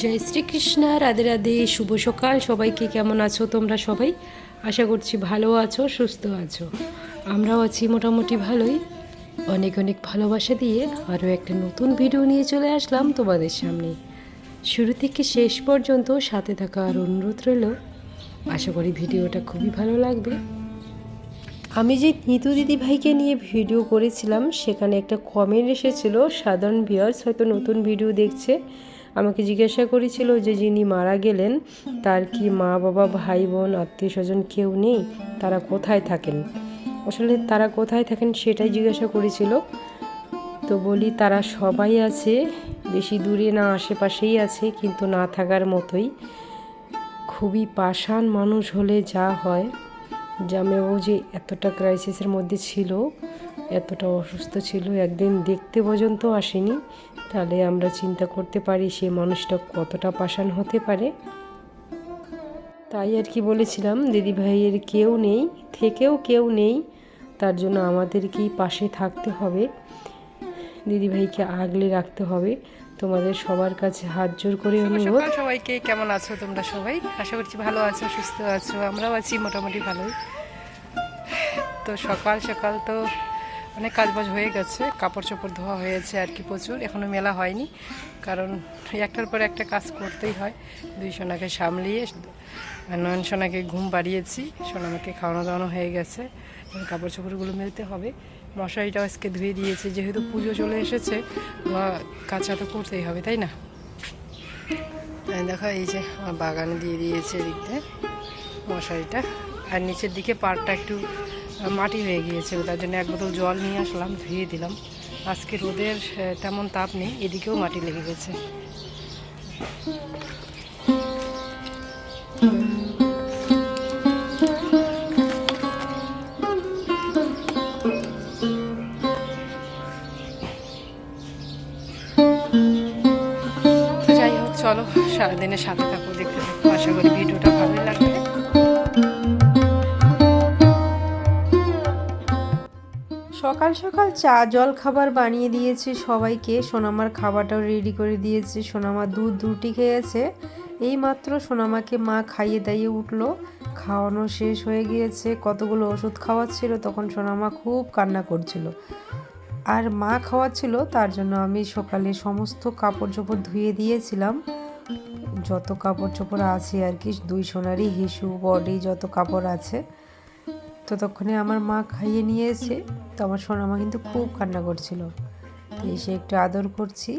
জয় শ্রীকৃষ্ণ, রাধে রাধে, শুভ সকাল। সবাইকে কেমন আছো তোমরা সবাই? আশা করছি ভালো আছো, সুস্থ আছো। আমরাও আছি মোটামুটি ভালোই। অনেক অনেক ভালোবাসা দিয়ে আরও একটা নতুন ভিডিও নিয়ে চলে আসলাম তোমাদের সামনে। শুরু থেকে শেষ পর্যন্ত সাথে থাকার অনুরোধ রইল। আশা করি ভিডিওটা খুবই ভালো লাগবে। আমি যে নিতু দিদি ভাইকে নিয়ে ভিডিও করেছিলাম, সেখানে একটা কমেন্ট এসেছিল, সাধারণ ভিউয়ার্স হয়তো নতুন ভিডিও দেখছে। আমাকে জিজ্ঞাসা করেছিল যে যিনি মারা গেলেন, তার কি মা, বাবা, ভাই, বোন, আত্মীয় স্বজন কেউ নেই? তারা কোথায় থাকেন? আসলে তারা কোথায় থাকেন সেটাই জিজ্ঞাসা করেছিল। তো বলি, তারা সবাই আছে, বেশি দূরে না, আশেপাশেই আছে, কিন্তু না থাকার মতোই। খুবই পাষাণ মানুষ হলে যা হয়। জামেও যে এতটা ক্রাইসিসের মধ্যে ছিল। এতটা অসুস্থ ছিল একদিন দেখতে পর্যন্ত আসেনি। তাহলে আমরা চিন্তা করতে পারি সে মানুষটা কতটা পাষাণ হতে পারে। তাই আর কি বলেছিলাম দিদি ভাইয়ের কেউ নেই থেকেও কেউ নেই তার জন্য আমাদেরকেই পাশে থাকতে হবে। দিদি ভাইকে আগলে রাখতে হবে। তোমাদের সবার কাছে হাত জোর করে অনুরোধ। সবাইকে কেমন আছো তোমরা সবাই? আশা করছি ভালো আছো সুস্থ আছো আমরাও আছি মোটামুটি ভালোই। তো সকাল সকাল তো অনেক কাজবাজ হয়ে গেছে কাপড় চোপড় ধোয়া হয়েছে আর কি প্রচুর এখনও মেলা হয়নি। কারণ একটার পর একটা কাজ করতেই হয়। দুই সোনাকে সামলিয়ে, নয়ন সোনাকে ঘুম বাড়িয়েছি সোনামাকে খাওয়ানো দাওয়ানো হয়ে গেছে। কাপড় চোপড়গুলো মেলতে হবে। মশারিটাও আজকে ধুয়ে দিয়েছি, যেহেতু পুজো চলে এসেছে কাঁচা তো করতেই হবে, তাই না? দেখো, এই যে আমার বাগানে দিয়ে দিয়েছে এদিক মশারিটা। আর নিচের দিকে পাড়টা একটু মাটি হয়ে গিয়েছে তার জন্য এক বোতল জল নিয়ে আসলাম, ধুয়ে দিলাম। আজকে রোদের তেমন তাপ নেই, এদিকেও মাটি লেগে গেছে। চলো সারাদিনের সাথে থাকো, দেখতে থাকো, আশা করি। সকাল সকাল চা, জল খাবার বানিয়ে দিয়েছি সবাইকে। সোনামার খাবারটাও রেডি করে দিয়েছি। সোনামা দুধ রুটি খেয়েছে। এই মাত্র সোনামাকে মা খাইয়ে দাইয়ে উঠল। খাওয়ানো শেষ হয়ে গিয়েছে। কতগুলো ওষুধ খাওয়াচ্ছিল, তখন সোনামা খুব কান্না করছিল। আর মা খাওয়াচ্ছিল, তার জন্য আমি সকালে সমস্ত কাপড় চোপড় ধুয়ে দিয়েছিলাম। যত কাপড় চোপড় আছে আর কি, দুই সোনারই হিসু, বডি যত কাপড় আছে। ততক্ষণে আমার মা খাইয়ে নিয়ে এসে তো আমার সোনামা কিন্তু খুব কান্না করছিল। এসে একটু আদর করছি।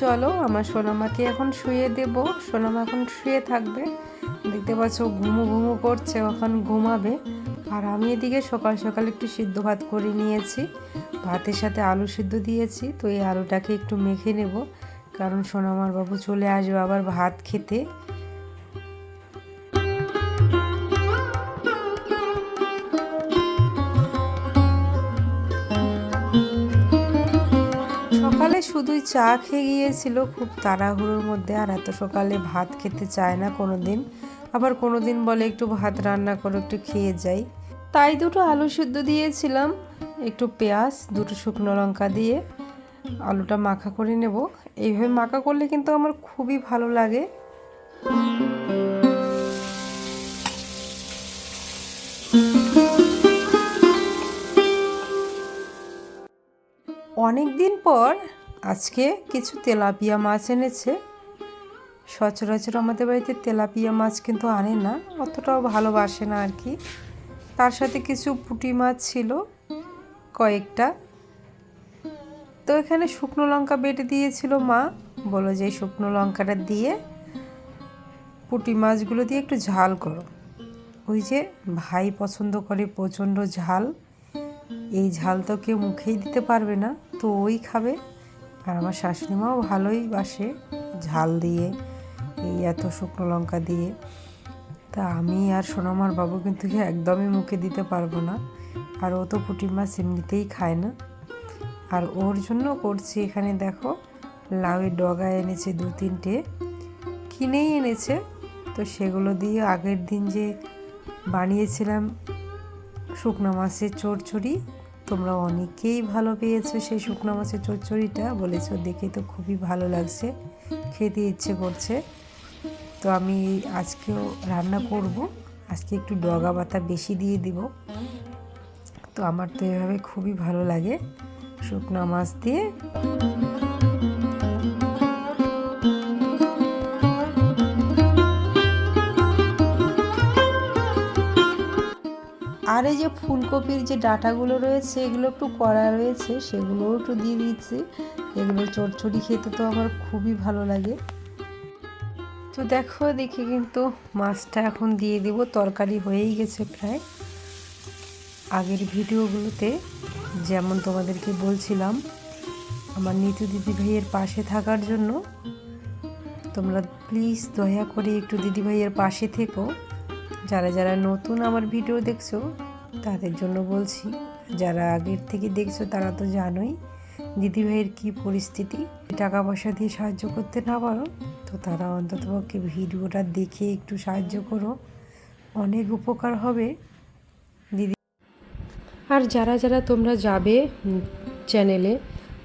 চলো, আমার সোনামাকে এখন শুয়ে দেব। সোনামা এখন শুয়ে থাকবে। দেখতে পাচ্ছ ঘুমো ঘুমো করছে ওখান ঘুমাবে। আর আমি এদিকে সকাল সকাল একটু সিদ্ধ ভাত করে নিয়েছি। ভাতের সাথে আলু সিদ্ধ দিয়েছি, তো এই আলুটাকে একটু মেখে নেব। কারণ সোনামার বাবু চলে আসবে আবার ভাত খেতে। সকালে শুধুই চা খেয়ে গিয়েছিল, খুব তাড়াহুড়োর মধ্যে, আর এত সকালে ভাত খেতে চায় না কোনো দিন আবার কোনো দিন বলে একটু ভাত রান্না করে একটু খেয়ে যাই। তাই দুটো আলু সিদ্ধ দিয়েছিলাম। একটু পেঁয়াজ, দুটো শুকনো লঙ্কা দিয়ে আলুটা মাখা করে নেব। এইভাবে মাখা করলে কিন্তু আমার খুবই ভালো লাগে। অনেক দিন পর আজকে কিছু তেলাপিয়া মাছ এনেছে। সচরাচর আমাদের বাড়িতে তেলাপিয়া মাছ কিন্তু আনে না, অতটাও ভালোবাসে না আর কি। তার সাথে কিছু পুঁটি মাছ ছিল। কয়েকটা। তো এখানে শুকনো লঙ্কা বেটে দিয়েছিল মা। বলো যে শুকনো লঙ্কাটা দিয়ে পুঁটি মাছগুলো দিয়ে একটু ঝাল করো। ওই যে ভাই পছন্দ করে প্রচণ্ড ঝাল। এই ঝাল তো কেউ মুখেই দিতে পারবে না। তো ওই খাবে। আর আমার শাশুড়ি মাও ভালোই বাসে ঝাল দিয়ে, এই এত শুকনো লঙ্কা দিয়ে। তা আমি আর সোনামার বাবু কিন্তু একদমই মুখে দিতে পারব না। আর ও তো পুঁটি মাছ এমনিতেই খায় না। আর ওর জন্য করছি এখানে দেখো, লাউয়ের ডগা এনেছে দু তিনটে, কিনেই এনেছে। তো সেগুলো দিয়ে আগের দিন যে বানিয়েছিলাম শুকনো মাছের চচ্চড়ি, তোমরা অনেকেই ভালো পেয়েছ সেই শুকনো মাছের চচ্চড়িটা, বলেছ দেখে তো খুবই ভালো লাগছে, খেতে ইচ্ছে করছে। তো আমি আজকেও রান্না করব, আজকে একটু ডগা পাতা বেশি দিয়ে দিব। তো আমার তো এভাবে খুবই ভালো লাগে শুকনো মাছ দিয়ে। আর এই যে ফুলকপির যে ডাঁটাগুলো রয়েছে, এগুলো একটু কড়া রয়েছে, সেগুলোও একটু দিয়ে দিচ্ছি। এগুলো চটচড়ি খেতে তো আমার খুবই ভালো লাগে। তো দেখো দেখি কিন্তু মাছটা এখন দিয়ে দেব, তরকারি হয়েই গেছে প্রায়। আগের ভিডিওগুলোতে যেমন তোমাদেরকে বলছিলাম, আমার নিতু দিদি ভাইয়ের পাশে থাকার জন্য, তোমরা প্লিজ দয়া করে একটু দিদি ভাইয়ের পাশে থেকো। যারা যারা নতুন আমার ভিডিও দেখছ, তাদের জন্য বলছি, যারা আগের থেকে দেখছ তারা তো জানোই দিদিভাইয়ের কী পরিস্থিতি। টাকা পয়সা দিয়ে সাহায্য করতে না পারো, তো তারা অন্ততপক্ষে ভিডিওটা দেখে একটু সাহায্য করো। অনেক উপকার হবে। দিদি আর যারা যারা তোমরা যাবে চ্যানেলে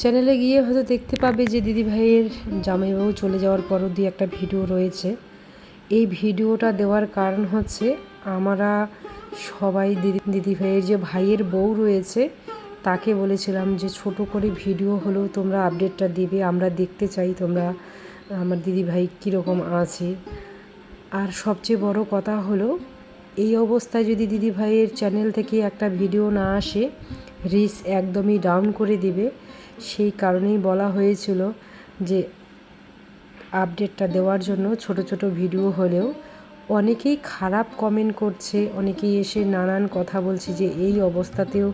চ্যানেলে গিয়ে হয়তো দেখতে পাবে যে দিদিভাইয়ের জামাইবাবু চলে যাওয়ার পরও দিয়ে একটা ভিডিও রয়েছে। এই ভিডিওটা দেওয়ার কারণ হচ্ছে আমরা সবাই দিদি দিদিভাইয়ের যে ভাইয়ের বউ রয়েছে, তাকে বলেছিলাম যে ছোট করে ভিডিও হলেও তোমরা আপডেটটা দিবে, আমরা দেখতে চাই তোমরা, আমার দিদিভাই কীরকম আছে। আর সবচেয়ে বড় কথা হলো এই অবস্থায় যদি দিদিভাইয়ের চ্যানেল থেকে একটা ভিডিও না আসে রিস একদমই ডাউন করে দিবে। সেই কারণেই বলা হয়েছিল যে আপডেটটা দেওয়ার জন্য ছোট ছোট ভিডিও হলেও অনেকেই খারাপ কমেন্ট করছে, অনেকেই এসে নানান কথা বলছে যে, এই অবস্থাতেও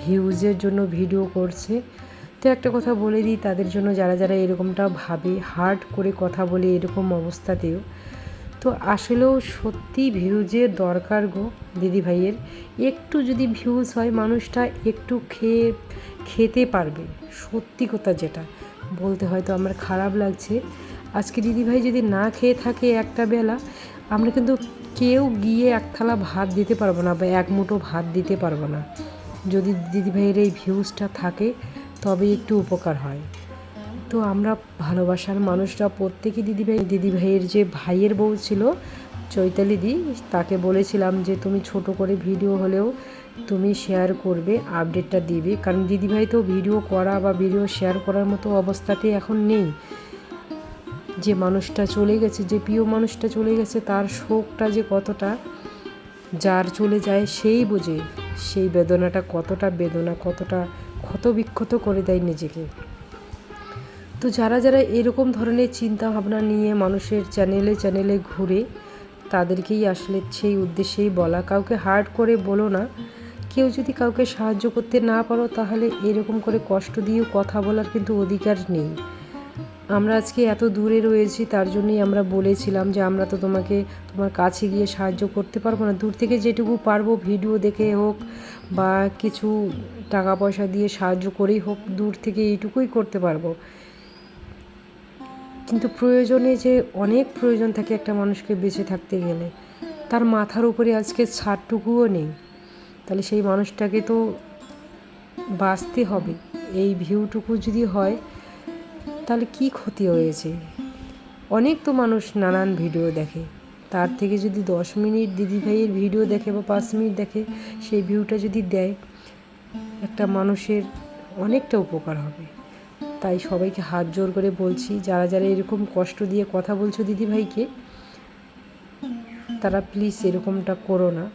ভিউজের জন্য ভিডিও করছে। তো একটা কথা বলে দিই, তাদের জন্য যারা যারা এরকমটা ভাবে হার্ড করে কথা বলে এরকম অবস্থাতেও তো আসলেও সত্যি ভিউজের দরকার গো দিদিভাইয়ের। একটু যদি ভিউজ হয় মানুষটা একটু খেয়ে, খেতে পারবে। সত্যি কথা যেটা। বলতে হয়তো আমার খারাপ লাগছে। আজকে দিদিভাই যদি না খেয়ে থাকে একটা বেলা, আমরা কিন্তু কেউ গিয়ে এক থালা ভাত দিতে পারব না বা এক মুঠো ভাত দিতে পারব না। যদি দিদিভাইয়ের এই ভিউজটা থাকে তবে একটু উপকার হয়। তো আমরা ভালোবাসার মানুষরা প্রত্যেকে দিদিভাই, দিদিভাইয়ের যে ভাইয়ের বউ ছিল, চৈতালি দি, তাকে বলেছিলাম যে তুমি ছোট করে ভিডিও হলেও তুমি শেয়ার করবে আপডেটটা দিবে। কারণ দিদিভাই তো ভিডিও করা বা ভিডিও শেয়ার করার মতো অবস্থাতে এখন নেই। যে মানুষটা চলে গেছে, যে প্রিয় মানুষটা চলে গেছে, তার শোকটা যে কতটা, যার চলে যায় সেই বোঝে, সেই বেদনাটা কতটা বেদনা, কতটা ক্ষতবিক্ষত করে দেয় নিজেকে। তো যারা যারা এরকম ধরনের চিন্তা ভাবনা নিয়ে মানুষের চ্যানেলে চ্যানেলে ঘুরে, তাদেরকেই আসলে সেই উদ্দেশ্যেই বলা। কাউকে হার্ড করে বলো না। কেউ যদি কাউকে সাহায্য করতে না পারো, তাহলে এরকম করে কষ্ট দিয়েও কথা বলার কিন্তু অধিকার নেই। আমরা আজকে এত দূরে রয়েছি, তার জন্যই আমরা বলেছিলাম যে আমরা তো তোমাকে, তোমার কাছে গিয়ে সাহায্য করতে পারব না। দূর থেকে যেটুকু পারব, ভিডিও দেখে হোক বা কিছু টাকা পয়সা দিয়ে সাহায্য করেই হোক, দূর থেকে এইটুকুই করতে পারব। কিন্তু প্রয়োজনে যে অনেক প্রয়োজন থাকে একটা মানুষকে বেঁচে থাকতে গেলে, তার মাথার উপরে আজকে ছাদটুকুও নেই। তাহলে সেই মানুষটাকে তো বাঁচতে হবে। এই ভিউটুকু যদি হয়, তাহলে কি ক্ষতি হয়েছে? অনেক তো মানুষ নানান ভিডিও দেখে। তার থেকে যদি দশ মিনিট দিদিভাইয়ের ভিডিও দেখে বা পাঁচ মিনিট দেখে, সেই ভিউটা যদি দেয়, একটা মানুষের অনেকটা উপকার হবে। তাই সবাইকে হাত জোর করে বলছি, যারা যারা এরকম কষ্ট দিয়ে কথা বলছো দিদিভাইকে, তারা প্লিজ এরকমটা করো না।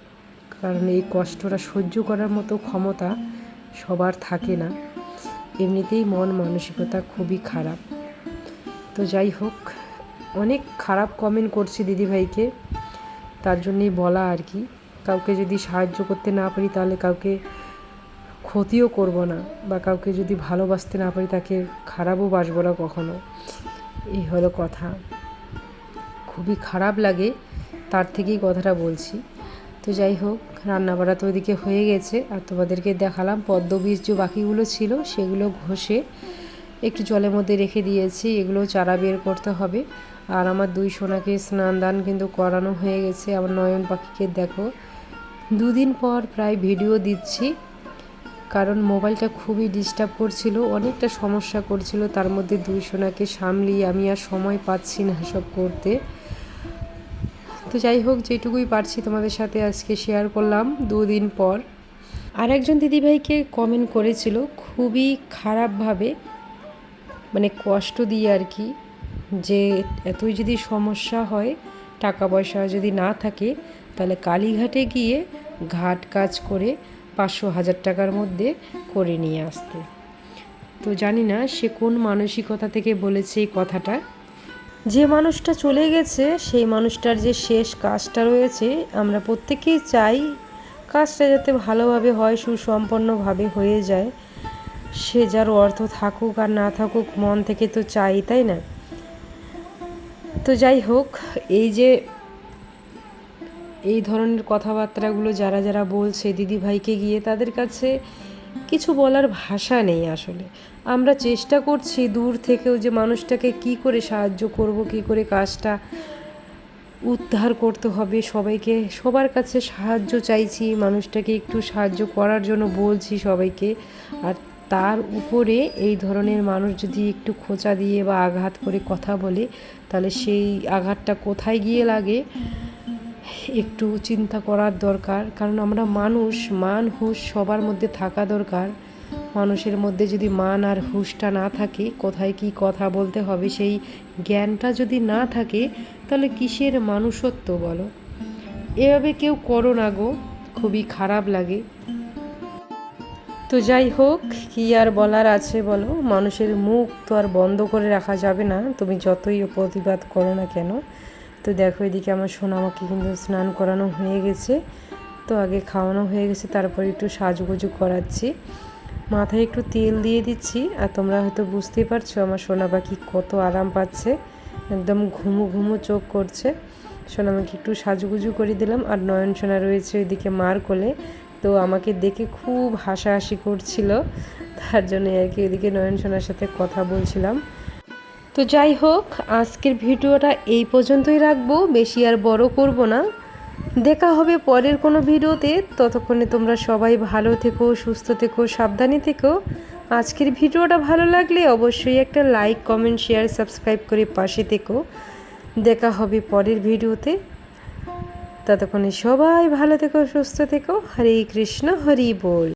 কারণ এই কষ্টটা সহ্য করার মতো ক্ষমতা সবার থাকে না। এমনিতেই মন মানসিকতা খুবই খারাপ। তো যাই হোক, অনেক খারাপ কমেন্ট করছি দিদিভাইকে। তার জন্যই বলা আর কি। কাউকে যদি সাহায্য করতে না পারি, তাহলে কাউকে ক্ষতিও করব না বা কাউকে যদি ভালোবাসতে না পারি তাকে খারাপও বাসবো না কখনো। এই হলো কথা। খুবই খারাপ লাগে, তার থেকেই কথাটা বলছি। তো যাই হোক, রান্নাবাড়া তো ওইদিকে হয়ে গেছে। আর তোমাদেরকে দেখালাম পদ্ম বীজ যে বাকিগুলো ছিল, সেগুলো ঘষে একটু জলের মধ্যে রেখে দিয়েছি। এগুলো চারা বের করতে হবে। আর আমার দুই সোনাকে স্নান দান কিন্তু করানো হয়ে গেছে। আমার নয়ন পাখিকে দেখো। দুদিন পর প্রায় ভিডিও দিচ্ছি। কারণ মোবাইলটা খুবই ডিস্টার্ব করছিল, অনেকটা সমস্যা করছিল, তার মধ্যে দুই সোনাকে সামলিয়ে আমি আর সময় পাচ্ছি না সব করতে। তো যাই হোক, যেটুকুই পারছি তোমাদের সাথে আজকে শেয়ার করলাম দুদিন পর। আর একজন দিদিভাইকে কমেন্ট করেছিল, খুবই খারাপভাবে মানে কষ্ট দিয়ে আর কি, যে এতই যদি সমস্যা হয়, টাকা পয়সা যদি না থাকে, তাহলে কালীঘাটে গিয়ে ঘাট কাজ করে পাঁচশো হাজার টাকার মধ্যে করে নিয়ে আসতে। তো জানি না সে কোন মানসিকতা থেকে বলেছে এই কথাটা। যে মানুষটা চলে গেছে, সেই মানুষটার যে শেষ কাজটা রয়েছে, আমরা প্রত্যেকেই চাই কাজটা যাতে ভালোভাবে হয়, সুসম্পন্নভাবে হয়ে যায়। সে যার অর্থ থাকুক আর না থাকুক, মন থেকে তো চাই, তাই না? তো যাই হোক, এই যে এই ধরনের কথাবার্তাগুলো যারা যারা বলছে দিদি ভাইকে গিয়ে তাদের কাছে কিছু বলার ভাষা নেই আসলে। আমরা চেষ্টা করছি দূর থেকেও যে মানুষটাকে কি করে সাহায্য করব, কি করে কাজটা উদ্ধার করতে হবে, সবাইকে সবার কাছে সাহায্য চাইছি, মানুষটাকে একটু সাহায্য করার জন্য বলছি সবাইকে। আর তার উপরে এই ধরনের মানুষ যদি একটু খোঁচা দিয়ে বা আঘাত করে কথা বলে, তাহলে সেই আঘাতটা কোথায় গিয়ে লাগে? একটু চিন্তা করার দরকার। কারণ আমরা মানুষ, মান, হুঁশ সবার মধ্যে থাকা দরকার। মানুষের মধ্যে যদি মান আর হুঁশটা না থাকে, কোথায় কি কথা বলতে হবে, সেই জ্ঞানটা যদি না থাকে, তাহলে কিসের মানুষত্ব বলো? এভাবে কেউ করো না গো, খুবই খারাপ লাগে। তো যাই হোক, কি আর বলার আছে বলো? মানুষের মুখ তো আর বন্ধ করে রাখা যাবে না। তুমি যতই প্রতিবাদ করো না কেন তো দেখো এদিকে আমার সোনামাকে কিন্তু স্নান করানো হয়ে গেছে। তো আগে খাওয়ানো হয়ে গেছে, তারপর একটু সাজগুজু করাচ্ছি। মাথায় একটু তেল দিয়ে দিচ্ছি, আর তোমরা হয়তো বুঝতেই পারছ আমার সোনা পাখি কত আরাম পাচ্ছে। একদম ঘুমু ঘুমু চোখ করছে। সোনামাকে একটু সাজুগুজু করে দিলাম, আর নয়ন সোনা রয়েছে ওইদিকে মার কোলে। তো আমাকে দেখে খুব হাসাহাসি করছিল, তার জন্য আর কি ওইদিকে নয়ন সোনার সাথে কথা বলছিলাম। তো যাই হোক, আজকের ভিডিওটা এই পর্যন্তই রাখব। বেশি আর বড় করব না। দেখা হবে পরের কোনো ভিডিওতে। ততক্ষণে তোমরা সবাই ভালো থেকো, সুস্থ থেকো, সাবধানে থেকো। আজকের ভিডিওটা ভালো লাগলে অবশ্যই একটা লাইক, কমেন্ট, শেয়ার, সাবস্ক্রাইব করে পাশে থেকো। দেখা হবে পরের ভিডিওতে। ততক্ষণে সবাই ভালো থেকো, সুস্থ থেকো। হরে কৃষ্ণ, হরি বল।